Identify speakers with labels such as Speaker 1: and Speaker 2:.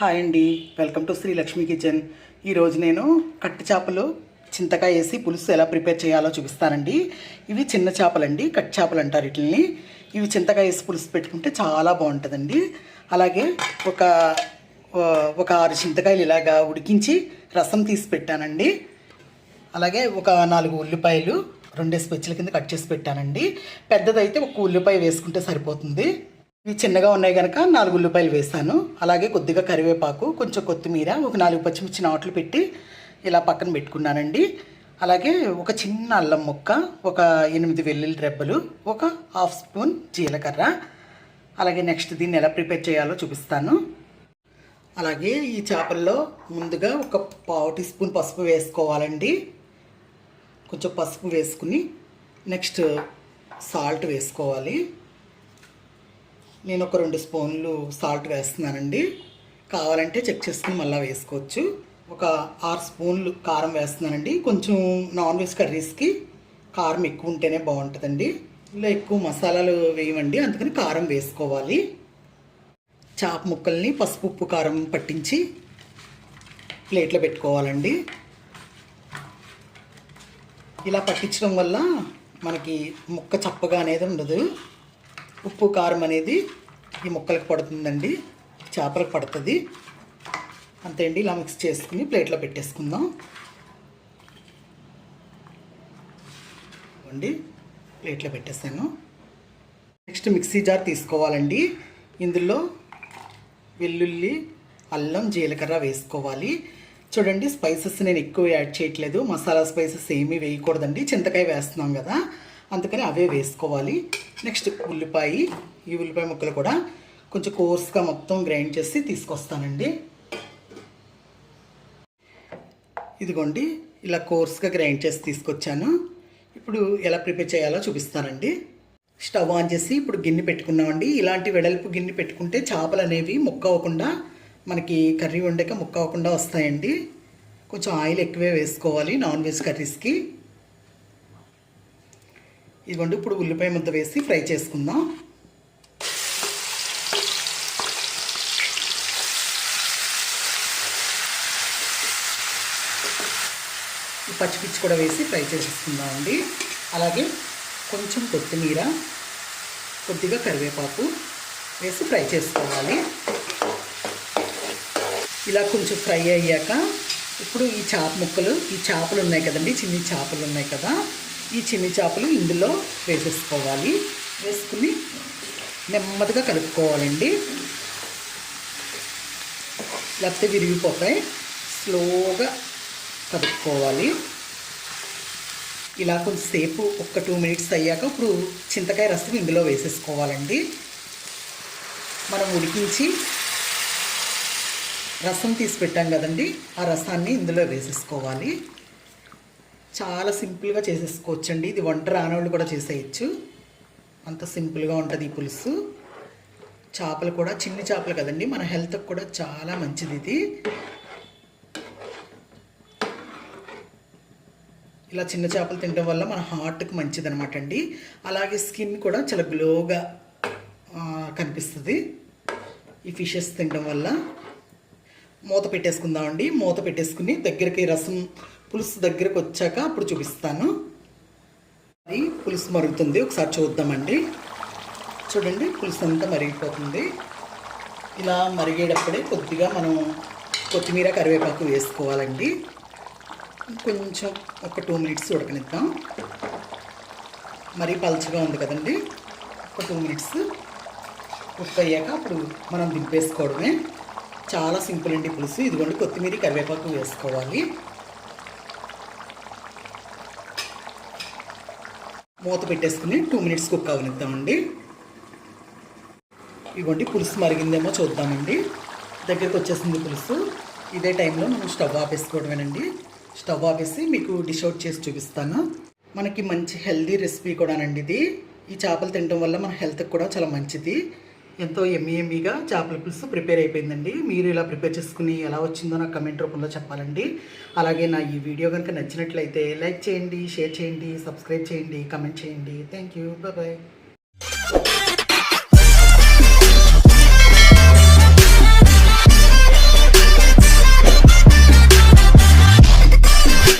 Speaker 1: Hi అండి. Welcome to Sri Lakshmi kitchen. ఈరోజు నేను కట్టి చేపలు చింతకాయ వేసి పులుసు ఎలా ప్రిపేర్ చేయాలో చూపిస్తానండి. ఇవి చిన్న చేపలండి కట్టి చేపలు అంటారు వీటిని ఇవి చింతకాయ వేసి పులుసు పెట్టుకుంటే చాలా బాగుంటుందండి. అలాగే ఒక ఒక ఆరు చింతకాయలు ఇలాగా ఉడికించి రసం తీసి పెట్టానండి. అలాగే ఒక నాలుగు ఉల్లిపాయలు రెండేసి పెచ్చుల కింద కట్ చేసి పెట్టానండి. పెద్దదైతే ఒక ఉల్లిపాయ వేసుకుంటే సరిపోతుంది. ఇవి చిన్నగా ఉన్నాయి కనుక నాలుగు ఉల్లిపాయలు వేసాను అలాగే కొద్దిగా కరివేపాకు కొంచెం కొత్తిమీర ఒక నాలుగు పచ్చిమిర్చి నాట్లు పెట్టి ఇలా పక్కన పెట్టుకున్నానండి. అలాగే ఒక చిన్న అల్లం ముక్క ఒక ఎనిమిది వెల్లుల్లి రెబ్బలు ఒక హాఫ్ స్పూన్ జీలకర్ర. అలాగే నెక్స్ట్ దీన్ని ఎలా ప్రిపేర్ చేయాలో చూపిస్తాను. అలాగే ఈ చేపల్లో ముందుగా ఒక పావు టీ స్పూన్ పసుపు వేసుకోవాలండి. కొంచెం పసుపు వేసుకుని నెక్స్ట్ సాల్ట్ వేసుకోవాలి. నేను ఒక రెండు స్పూన్లు సాల్ట్ వేస్తున్నానండి. కావాలంటే చెక్ చేసుకుని మళ్ళీ వేసుకోవచ్చు. ఒక ఆరు స్పూన్లు కారం వేస్తున్నానండి. కొంచెం నాన్ వెజ్ కర్రీస్కి కారం ఎక్కువ ఉంటేనే బాగుంటుందండి. ఇలా ఎక్కువ మసాలాలు వేయమండి. అందుకని కారం వేసుకోవాలి. చాప ముక్కల్ని పసుపు ఉప్పు కారం పట్టించి ప్లేట్లో పెట్టుకోవాలండి. ఇలా పట్టించడం వల్ల మనకి ముక్క చప్పగా అనేది ఉండదు. ఉప్పు కారం అనేది ఈ ముక్కలకు పడుతుందండి. చేపలకు పడుతుంది. అంతే అండి ఇలా మిక్స్ చేసుకుని ప్లేట్లో పెట్టేసుకుందాం. అండి ప్లేట్లో పెట్టేసాను నెక్స్ట్ మిక్సీ జార్ తీసుకోవాలండి. ఇందులో వెల్లుల్లి అల్లం జీలకర్ర వేసుకోవాలి. చూడండి స్పైసెస్ నేను ఎక్కువ యాడ్ చేయట్లేదు. మసాలా స్పైసెస్ ఏమీ వేయకూడదండి. చింతకాయ వేస్తున్నాం కదా. అందుకని అవే వేసుకోవాలి. నెక్స్ట్ ఉల్లిపాయ ఈ ఉల్లిపాయ ముక్కలు కూడా కొంచెం కోర్స్గా మొత్తం గ్రైండ్ చేసి తీసుకొస్తానండి. ఇదిగోండి ఇలా కోర్స్గా గ్రైండ్ చేసి తీసుకొచ్చాను. ఇప్పుడు ఎలా ప్రిపేర్ చేయాలో చూపిస్తానండి. స్టవ్ ఆన్ చేసి ఇప్పుడు గిన్నె పెట్టుకున్నామండి. ఇలాంటి వెడల్పు గిన్నె పెట్టుకుంటే చేపలు అనేవి ముక్క అవ్వకుండా మనకి కర్రీ వండాక ముక్క అవ్వకుండా వస్తాయండి. కొంచెం ఆయిల్ ఎక్కువే వేసుకోవాలి నాన్ వెజ్ కర్రీస్కి. ఇదిగోండి ఇప్పుడు ఉల్లిపాయ ముద్ద వేసి ఫ్రై చేసుకుందాం. పచ్చిపిచ్చి కూడా వేసి ఫ్రై చేసేసుకుందాం అండి అలాగే కొంచెం కొత్తిమీర కొద్దిగా కరివేపాకు వేసి ఫ్రై చేసుకోవాలి. ఇలా కొంచెం ఫ్రై అయ్యాక ఇప్పుడు ఈ చేప ముక్కలు ఈ చేపలు ఉన్నాయి కదండి చిన్ని చేపలు ఉన్నాయి కదా ఈ చిన్ని చేపలు ఇందులో వేసేసుకోవాలి. వేసుకుని నెమ్మదిగా కలుపుకోవాలండి. లేకపోతే విరిగిపోతాయి. స్లోగా కలుపుకోవాలి ఇలా కొంచెంసేపు ఒక టూ మినిట్స్ అయ్యాక ఇప్పుడు చింతకాయ రసం ఇందులో వేసేసుకోవాలండి. మనం ఉడికించి రసం తీసి పెట్టాం కదండి ఆ రసాన్ని ఇందులో వేసేసుకోవాలి. చాలా సింపుల్గా చేసేసుకోవచ్చండి. ఇది వంట రానోళ్ళు కూడా చేసేయచ్చు. అంత సింపుల్గా ఉంటుంది ఈ పులుసు. చేపలు కూడా చిన్ని చేపలు కదండి. మన హెల్త్కి కూడా చాలా మంచిది ఇది. ఇలా చిన్న చేపలు తినడం వల్ల మన హార్ట్కి మంచిది అనమాట అండి. అలాగే స్కిన్ కూడా చాలా గ్లోగా కనిపిస్తుంది. ఈ ఫిషెస్ తినడం వల్ల. మూత పెట్టేసుకుందామండి. మూత పెట్టేసుకుని దగ్గరికి రసం పులుసు దగ్గరకు వచ్చాక అప్పుడు చూపిస్తాను. అది పులుసు మరుగుతుంది. ఒకసారి చూద్దామండి. చూడండి పులుసు అంతా మరిగిపోతుంది. ఇలా మరిగేటప్పుడే కొద్దిగా మనం కొత్తిమీర కరివేపాకు వేసుకోవాలండి. కొంచెం ఒక టూ మినిట్స్ ఉడకనిద్దాం. మరీ పలుచగా ఉంది కదండి. ఒక టూ మినిట్స్ కుక్ అయ్యాక అప్పుడు మనం దింపేసుకోవడమే. చాలా సింపుల్ అండి పులుసు. ఇదిగోండి కొత్తిమీర కరివేపాకు వేసుకోవాలి. మూత పెట్టేసుకుని టూ మినిట్స్ కుక్ అవనిద్దామండి. ఇవ్వండి పులుసు మరిగిందేమో చూద్దామండి. దగ్గరికి వచ్చేసింది పులుసు. ఇదే టైంలో మనం స్టవ్ ఆపేసుకోవడమేనండి. స్టవ్ ఆపేసి మీకు డిష్ అవుట్ చేసి చూపిస్తాను. మనకి మంచి హెల్దీ రెసిపీ కూడానండి ఇది. ఈ చేపలు తినడం వల్ల మన హెల్త్కి కూడా చాలా మంచిది. ఎంతో ఎమ్మి ఎమ్మిగా చేపల పులుసు ప్రిపేర్ అయిపోయిందండి. మీరు ఇలా ప్రిపేర్ చేసుకుని ఎలా వచ్చిందో నాకు కమెంట్ రూపంలో చెప్పాలండి. అలాగే నా ఈ వీడియో కనుక నచ్చినట్లయితే లైక్ చేయండి షేర్ చేయండి సబ్స్క్రైబ్ చేయండి కమెంట్ చేయండి. Thank you. బాయ్